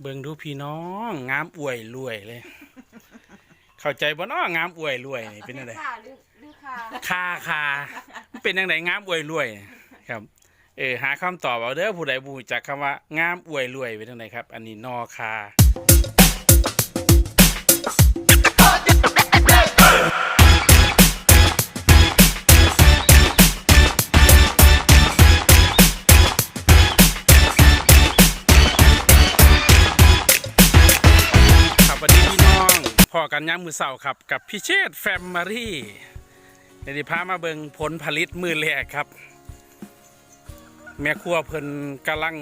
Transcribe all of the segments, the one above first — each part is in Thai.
เบิ่งดูพี่น้องงามอวยรวยเลย เข้าใจบ่เนาะงามอวยรวยนี่เป็นจังได ค่ะหรือหรือค่ะคาคามันเป็นจังไดงามอวยรวยครับ เออหาคำตอบเอาเด้อผู้ใดบ่รู้จักคำว่างามอวยรวยเป็นจังไดครับ อันนี้นอคา ย้ำมือเสาครับ กับพี่เชษแฟมมารีเดี๋ยวพามาเบิงผลผลิตมือแรกครับ แม่ครัวเพิ่นกำลัง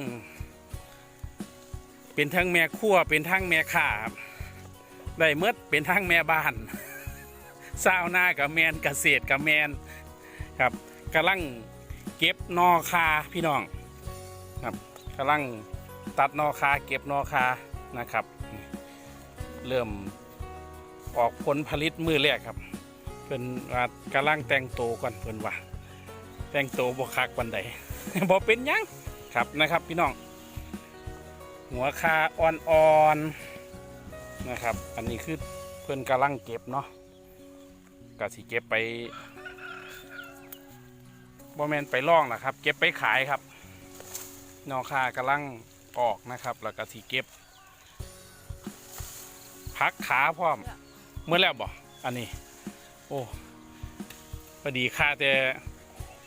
เป็นทั้งแม่ครัวเป็นทั้งแม่ข่าครับได้เมดเป็นทั้งแม่บ้านสาวนากับแมนเกษตรกับแมนครับกำลังเก็บนอคาพี่น้องครับกำลังตัดนอคาเก็บนอคานะครับ เริ่ม ออกผลผลิตมือแรกครับเพิ่นว่ากำลังแต่งโตก่อนเพิ่นว่าแต่งโตบ่คักปันใดบ่เป็นยังครับนะครับพี่น้อง หัวคาอ่อนๆนะครับ อันนี้คือเพิ่นกำลังเก็บเนาะก็สิเก็บไปบ่แมนไปล่องนะครับ เก็บไปขายครับนอคากำลังออกนะครับ แล้วก็สิเก็บ พักขาพร้อม เมื่อแล้วบ่อันนี้ โอ้พอดีค่าแต่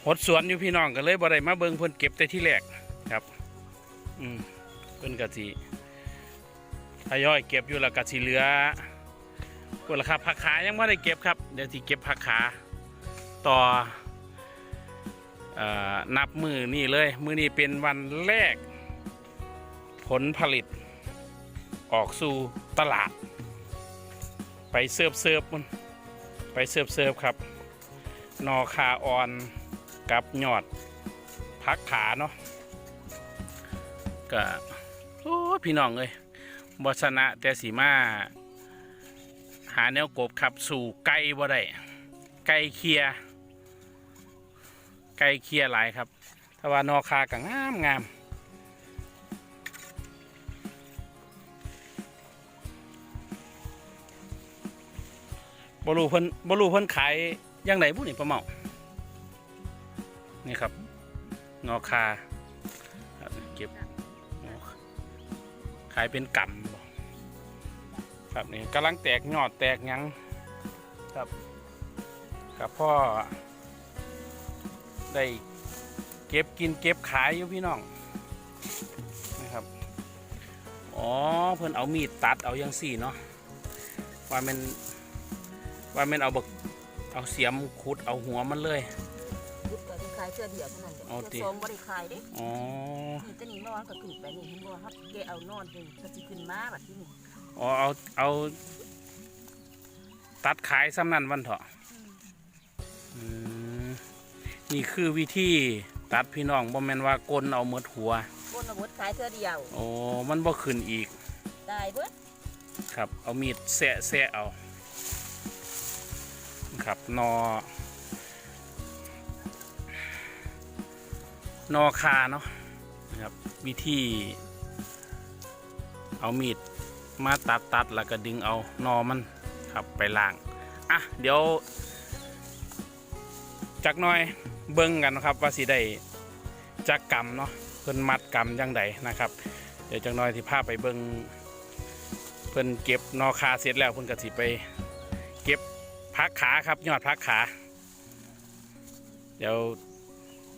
หดสวนอยู่พี่น้องก็เลยบ่ได้มาเบิ่งเพิ่นเก็บแต่ที่แรกครับ อืมเพิ่นก็สิทยอยเก็บอยู่แล้วก็สิเหลือคนละครับผักขายังไม่ได้เก็บครับ เดี๋ยวสิเก็บผักขาต่อเอ่อนับมือนี่เลย มือนี้เป็นวันแรก ผลผลิตออกสู่ตลาด ไปเสิร์ฟเสิร์ฟมันไปเสิร์ฟเสิร์ฟครับนอคาออนกับยอดพักขาเนาะก็โอ้พี่น้องเอ้ยบชนะแต่สีมาหาแนวกบครับสู่ไก่บ่ได้ไก่เคลียไก่เคลียหลายครับถ้าว่านอคาก็งามงาม บรูเพิ่นบรูเพิ่นขายยังไงผู้นี่ประเมานี่ครับงอคาเก็บขายเป็นกำบ่ครับนี่กำลังแตกยอดแตกยังครับครับพ่อได้เก็บกินเก็บขายอยู่พี่น้องนะครับอ๋อเพิ่นเอามีดตัดเอายังสี่เนาะว่ามัน ว่าแม่นเอาบักเอาเสียมขุดเอาหัวมันเลย ยุดก็ได้ขายเสื้อเดียวเท่านั้นเด้เอาติ เสื้อสองบ่ได้ขายเด้อ๋อนี่จะนี่นอนก็ขึ้นไปนี่เห็นบ่ครับแกเอานอนนี่ก็สิขึ้นมาบัดนี้นี่อ๋อเอาเอา ตัดขายซ้ำนั่นวันเถอะอืมนี่คือวิธีตัดพี่น้องบ่แม่นว่ากลนเอาหมดหัว บนอาวุธขายเสื้อเดียว โอ้มันบ่ขึ้นอีกได้เบิดครับ เอามีดแสะแสะเอา ครับนอนอคาเนาะนะครับวิธี เอามีดมาตัดตัดแล้วก็ดึงเอานอมันครับไปล่าง อะ เดี๋ยว จักหน่อยเบิ่งกันนะครับว่าสิได้จักกรรมเนาะเพิ่นมัดกรรมยังไดนะครับ เดี๋ยวจักหน่อยที่พาไปเบิ่งเพิ่นเก็บนอคาเสร็จแล้วเพิ่นก็สิไป เก็บ พักขาครับยอดพักขา เดี๋ยว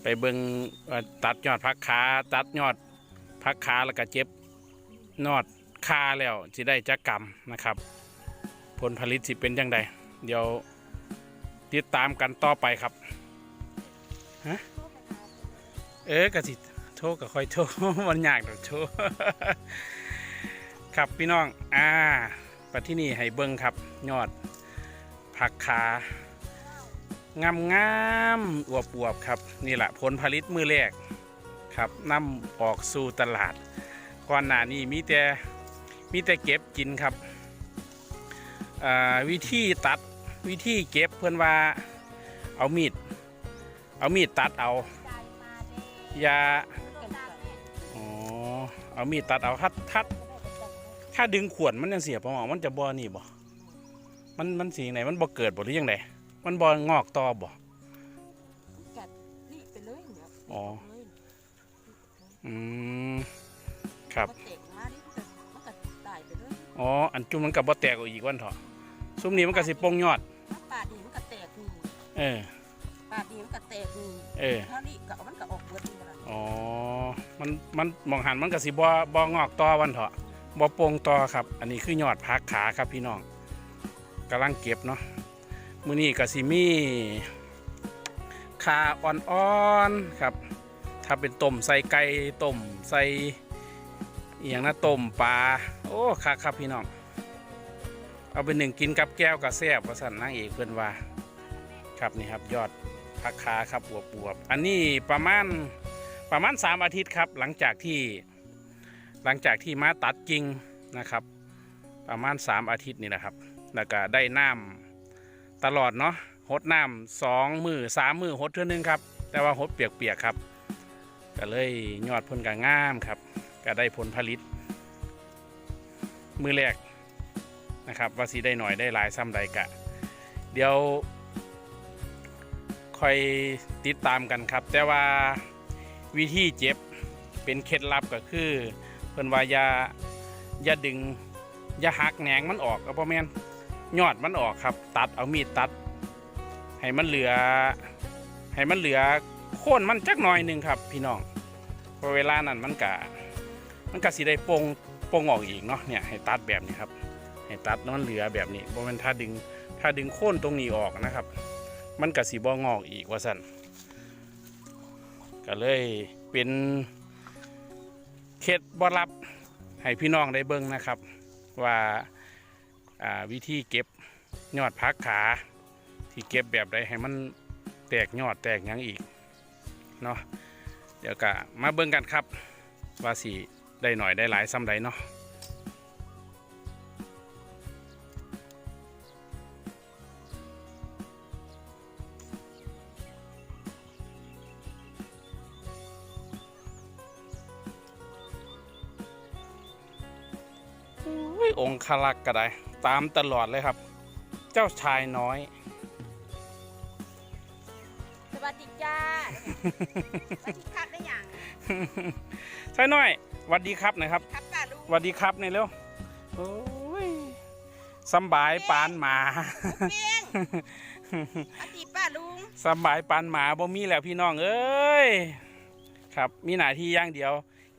ไปเบิงตัดยอดพักขาตัดยอดพักขาแล้วก็เจ็บนอดคาแล้วสิได้จักกรรมนะครับ ผลผลิตสิเป็นยังไงเดี๋ยวติดตามกันต่อไปครับฮะเออกะสิโทรก็ค่อยโทรมันยากดอกโทรครับพี่น้องอ่าปัที่นี่ให้เบิ้งครับยอด ผักขางามงามๆอวบอวบๆครับ นี่แหละผลผลิตมือแรกครับนำออกสู่ตลาด ก่อนหน้านี้มีแต่มีแต่เก็บกินครับวิธีตัดวิธีเก็บเพื่อนว่าเอามีด เอามีดตัดเอายาอ๋อเอามีดตัดเอาทัดทัดถ้าดึงขวดมันยังเสียประมามันจะบ่นี่บ่ มันมันสีไหนมันบ่เกิดบ่หรือยังไงมันบ่งอกตอบ่กัดรีบไปเลยเนี่ยอ๋อเลยอืมครับมันแตกมาดิมันก็มันก็ตายไปเลยอ๋ออันจุ่มมันกับบ่แตกออกอีกวันเถอะซุมนี้มันก็สิโป่งยอดถ้าปาดดีมันก็แตกนี่เออปาดดีมันก็แตกนี่เออถ้านี่ก็มันก็ออกเบิดนี่ล่ะอ๋อมันมันมองหันมันก็สิบ่บ่งอกต่อวันเถอะบ่โป่งต่อครับ อันนี้คือยอดพักขาครับพี่น้อง กำลังเก็บเนาะมื้อนี้ก็สิมีขาอ่อนๆครับ ถ้าเป็นต้มใส่ไก่ต้มใส่อย่างนะต้มปลาโอ้คักครับพี่น้องเอาเป็นหนึ่งกินกับแก้วกับแซ่บว่าสั่นนางเอกเพิ่อนว่าครับนี่ครับยอดพักขาครับอวบวบๆอันนี้ประมาณประมาณ 3 อาทิตย์ครับ หลังจากที่หลังจากที่มาตัดกิ่งนะครับ ประมาณ 3 อาทิตย์นี่แหละครับ แล้วก็ได้น้ำตลอดเนาะหดน้ำสองมือสามมือหดเท่านึงครับ แต่ว่าหดเปียกๆครับ ก็เลยยอดพ้นกับงามครับ ก็ได้ผลผลิต มือแรกนะครับว่าสีได้หน่อยได้หลายซ้ำใดกะ เดี๋ยวคอยติดตามกันครับ แต่ว่าวิธีเจ็บเป็นเคล็ดลับก็คือเพิ่นว่ายาอย่าดึงอย่าหักแหนงมันออกก็บ่แม่น ยอดมันออกครับ ตัดเอามีดตัด ให้มันเหลือ ให้มันเหลือโค่นมันจักหน่อยหนึ่งครับ พี่น้องเพอเวลานั้นมันกะมันก็สิได้โปงโปงออกอีกเนาะเนี่ยให้ตัดแบบนี้ครับ ให้ตัดแล้วมันเหลือแบบนี้บ่แม่นถ้าดึงถ้าดึงโค่นตรงนี้ออกนะครับ มันก็สิบ่งอกอีกว่าซั่นก็เลยเป็นเคล็ดบลับให้พี่น้องได้เบิ่งนะครับ ว่า วิธีเก็บยอดพักขาที่เก็บแบบใดให้มันแตกยอดแตกยังอีกเนาะเดี๋ยวก็มาเบิ่งกันครับ ว่าสิได้หน่อยได้หลายซ้ำใดเนาะอุ้ยองคลักก็ได้ ตามตลอดเลยครับ เจ้าชายน้อย สวัสดีจ้าสวัสดีครับได้ยังใช่น้อยหวัดดีครับหนะครับครับป้าลุงหวัดดีครับในอยเร็วโอ้ยสำบายปานหมาเปี้ยงสวัสดีป้าลุงสำบายปานหมาบ่มีแล้วพี่น้องเอ้ยครับมีหน้าที่อย่างเดียว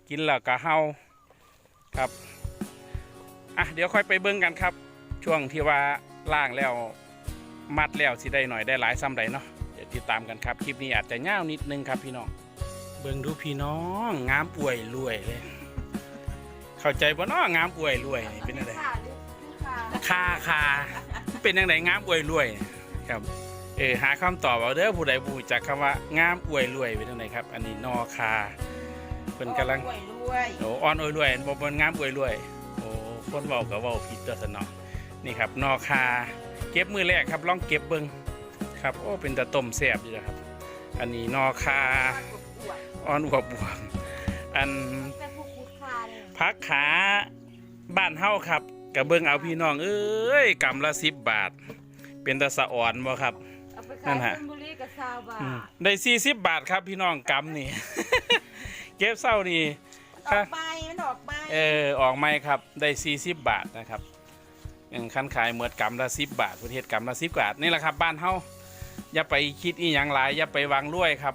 กินแล้วก็เฮาครับ อะเดี๋ยวค่อยไปเบิ่งกันครับ ช่วงที่ว่าล่างแล้วมัดแล้วสิได้หน่อยได้หลายซ้ำใดเนาะเดี๋ยวติดตามกันครับ คลิปนี้อาจจะยาวนิดนึงครับพี่น้อง เบิ่งดูพี่น้องงามป่วยรวยเลย เข้าใจบ่เนาะงามป่วยรวยนี่เป็นอะไรค่ะลูกค่ะคาคาเป็นยังไงงามอวยรวยครับเออหาคำตอบเอาเด้อผู้ใดผู้จากคำว่างามอวยรวยเป็นยังไงครับ อันนี้นอคาเพิ่นกำลังรวยรวยโอ้อ่อนอวยรวยบ่เป็นงามอวยรวยโอ้คนเว้าก็เว้าผิดตัวซะเนาะ นี่ครับนอคาเก็บมือแรกครับลองเก็บเบิ่งครับโอ้เป็นตะต้มแซ่บอยู่นะครับ อันนี้นอคาอวดอ่อนอวบอวบอันเป็นผู้คุดคาเลยพักขาบ้านเฮาครับกระเบิงเอาพี่น้องเอ้ยกำละสิบบาท เป็นตะสะอ่อนบ่ครับเอาไปนั่ขายนฮะชลบุรีกับซาวบาอืมทได้สี่สิบบาทครับพี่น้องกำนี่เก็บเศร้านี่ออกใบมันออกใบเออออกไหมครับได้สี่สิบบาทนะครับอย่าง คันขายเหมือดกำละสิบบาทประเทศกำละสิบบาทนี่แหละครับ บ้านเฮาอย่าไปคิดอีหยังหลายอย่าไปวางรวยครับ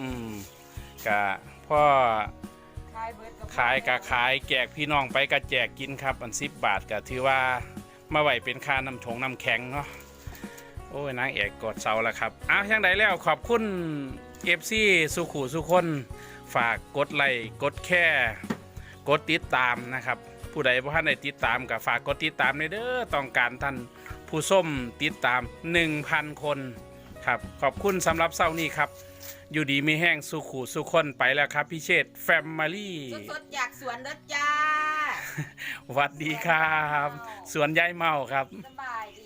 อืมกะพ่อขายกะขายแจกพี่น้องไปกะแจกกินครับ อันสิบบาทก็ถือว่ามาไหวเป็นค่าน้ำถงน้ำแข็งเนาะโอ้ยนางเอกกดเสาแล้วครับอ้าวยังไดแล้วขอบคุณเอฟซีสุขุสุคน ฝากกดไลค์กดแค่กดติดตามนะครับ ผู้ใดบ่ทันได้ติดตามก็ฝากกดติดตามในเด้อต้องการท่านผู้ส้มติดตาม 1,000 คนครับขอบคุณสำหรับเศร้านี้ครับ อยู่ดีมีแห้งสุขุสุคนไปแล้วครับพี่เชษแฟมิลี่ สดๆจากสวนเด้อจ้าสวัสดีครับ สวนยายเมาครับ สบายดี